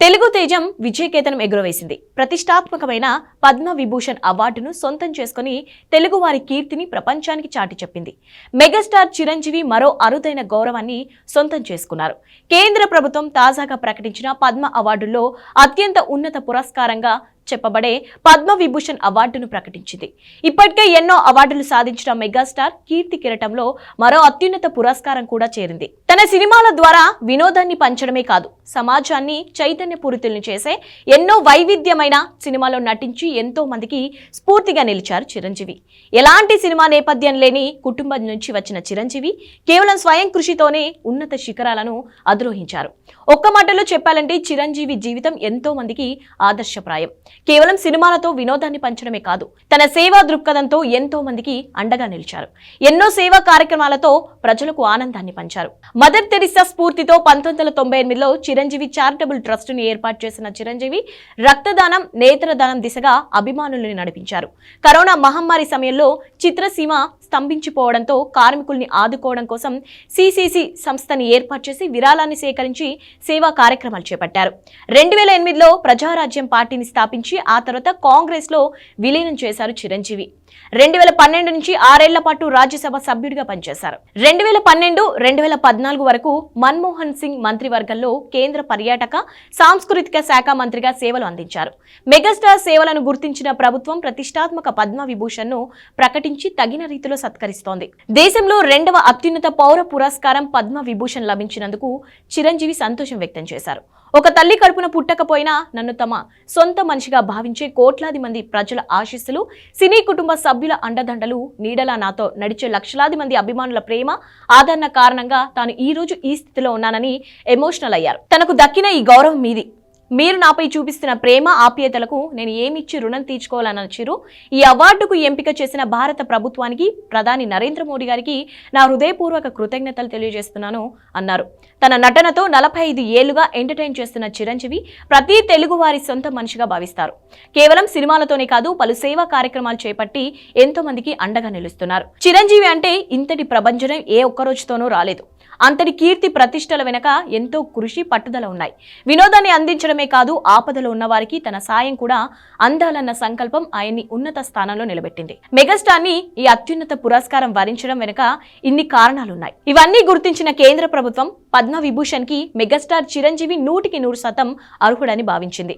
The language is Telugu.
తెలుగు తేజం విజయకేతనం ఎగురవేసింది. ప్రతిష్టాత్మకమైన పద్మ విభూషణ్ అవార్డును సొంతం చేసుకుని తెలుగువారి కీర్తిని ప్రపంచానికి చాటి చెప్పింది. మెగాస్టార్ చిరంజీవి మరో అరుదైన గౌరవాన్ని సొంతం చేసుకున్నారు. కేంద్ర ప్రభుత్వం తాజాగా ప్రకటించిన పద్మ అవార్డుల్లో అత్యంత ఉన్నత పురస్కారంగా చెప్పబడే పద్మ విభూషణ్ అవార్డును ప్రకటించింది. ఇప్పటికే ఎన్నో అవార్డులు సాధించిన మెగాస్టార్ కీర్తి కిరటంలో మరో అత్యున్నత పురస్కారం కూడా చేరింది. తన సినిమాల ద్వారా వినోదాన్ని పంచడమే కాదు సమాజాన్ని చైతన్యపూరితుల్ని చేసే ఎన్నో వైవిధ్యమైన సినిమాలో నటించి ఎంతో మందికి స్ఫూర్తిగా నిలిచారు చిరంజీవి. ఎలాంటి సినిమా నేపథ్యం లేని కుటుంబం నుంచి వచ్చిన చిరంజీవి కేవలం స్వయం కృషితోనే ఉన్నత శిఖరాలను అధిరోహించారు. ఒక్క మాటలో చెప్పాలంటే చిరంజీవి జీవితం ఎంతో మందికి ఆదర్శప్రాయం. కేవలం సినిమాలతో వినోదాన్ని పంచడమే కాదు తన సేవా దృక్పథంతో ఎంతో మందికి అండగా నిలిచారు. ఎన్నో సేవా కార్యక్రమాలతో ప్రజలకు ఆనందాన్ని పంచారు. మదర్ తెరిసా స్ఫూర్తితో పంతొమ్మిది వందల తొంభై ఎనిమిదిలో చిరంజీవి చారిటబుల్ ట్రస్ట్ని ఏర్పాటు చేసిన చిరంజీవి రక్తదానం నేత్రదానం దిశగా అభిమానులను నడిపించారు. కరోనా మహమ్మారి సమయంలో చిత్రసీమ స్తంభించిపోవడంతో కార్మికుల్ని ఆదుకోవడం కోసం సిసిసి సంస్థని ఏర్పాటు చేసి విరాళాన్ని సేకరించి సేవా కార్యక్రమాలు చేపట్టారు. రెండు వేల ఎనిమిదిలో ప్రజారాజ్యం పార్టీని స్థాపించి ఆ తర్వాత కాంగ్రెస్లో విలీనం చేశారు చిరంజీవి. రెండు వేల పన్నెండు నుంచి ఆరేళ్ళ పాటు రాజ్యసభ సభ్యుడిగా పనిచేశారు. రెండు వేల పన్నెండు రెండు వేల పద్నాలుగు వరకు మన్మోహన్ సింగ్ మంత్రివర్గంలో కేంద్ర పర్యాటక సాంస్కృతిక శాఖ మంత్రిగా సేవలు అందించారు. మెగాస్టార్ సేవలను గుర్తించిన ప్రభుత్వం ప్రతిష్టాత్మక పద్మ విభూషణ్ను ప్రకటించి తగిన రీతిలో సత్కరిస్తోంది. దేశంలో రెండవ అత్యున్నత పౌర పురస్కారం పద్మ విభూషణ్ లభించినందుకు చిరంజీవి సంతోషం వ్యక్తం చేశారు. ఒక తల్లి కడుపున పుట్టకపోయినా నన్ను తమ సొంత మనిషిగా భావించే కోట్లాది మంది ప్రజల ఆశీస్సులు సినీ కుటుంబ సభ్యుల అండదండలు నీడలా నాతో నడిచే లక్షలాది మంది అభిమానుల ప్రేమ ఆదరణ కారణంగా తాను ఈ రోజు ఈ స్థితిలో ఉన్నానని ఎమోషనల్ అయ్యారు. తనకు దక్కిన ఈ గౌరవం మీది. మీరు నాపై చూపిస్తున్న ప్రేమ ఆప్యాయతలకు నేను ఏమిచ్చి రుణం తీర్చుకోవాలన్న చిరు ఈ అవార్డుకు ఎంపిక చేసిన భారత ప్రభుత్వానికి ప్రధాని నరేంద్ర మోడీ గారికి నా హృదయపూర్వక కృతజ్ఞతలు తెలియజేస్తున్నాను అన్నారు. తన నటనతో నలభై ఐదు ఏళ్ళుగా ఎంటర్టైన్ చేస్తున్న చిరంజీవి ప్రతి తెలుగువారి సొంత మనిషిగా భావిస్తారు. కేవలం సినిమాలతోనే కాదు పలు సేవా కార్యక్రమాలు చేపట్టి ఎంతో మందికి అండగా నిలుస్తున్నారు. చిరంజీవి అంటే ఇంతటి ప్రభంజనం ఏ ఒక్కరోజుతోనూ రాలేదు. అంతటి కీర్తి ప్రతిష్టల వెనక ఎంతో కృషి పట్టుదల ఉన్నాయి. వినోదాన్ని అందించడమే కాదు ఆపదలో ఉన్నవారికి తన సాయం కూడా అందాలన్న సంకల్పం ఆయన్ని ఉన్నత స్థానంలో నిలబెట్టింది. మెగాస్టార్ని ఈ అత్యున్నత పురస్కారం వరించడం వెనుక ఇన్ని కారణాలున్నాయి. ఇవన్నీ గుర్తించిన కేంద్ర ప్రభుత్వం పద్మ విభూషణ్కి మెగాస్టార్ చిరంజీవి నూటికి నూరు శాతం అర్హుడని భావించింది.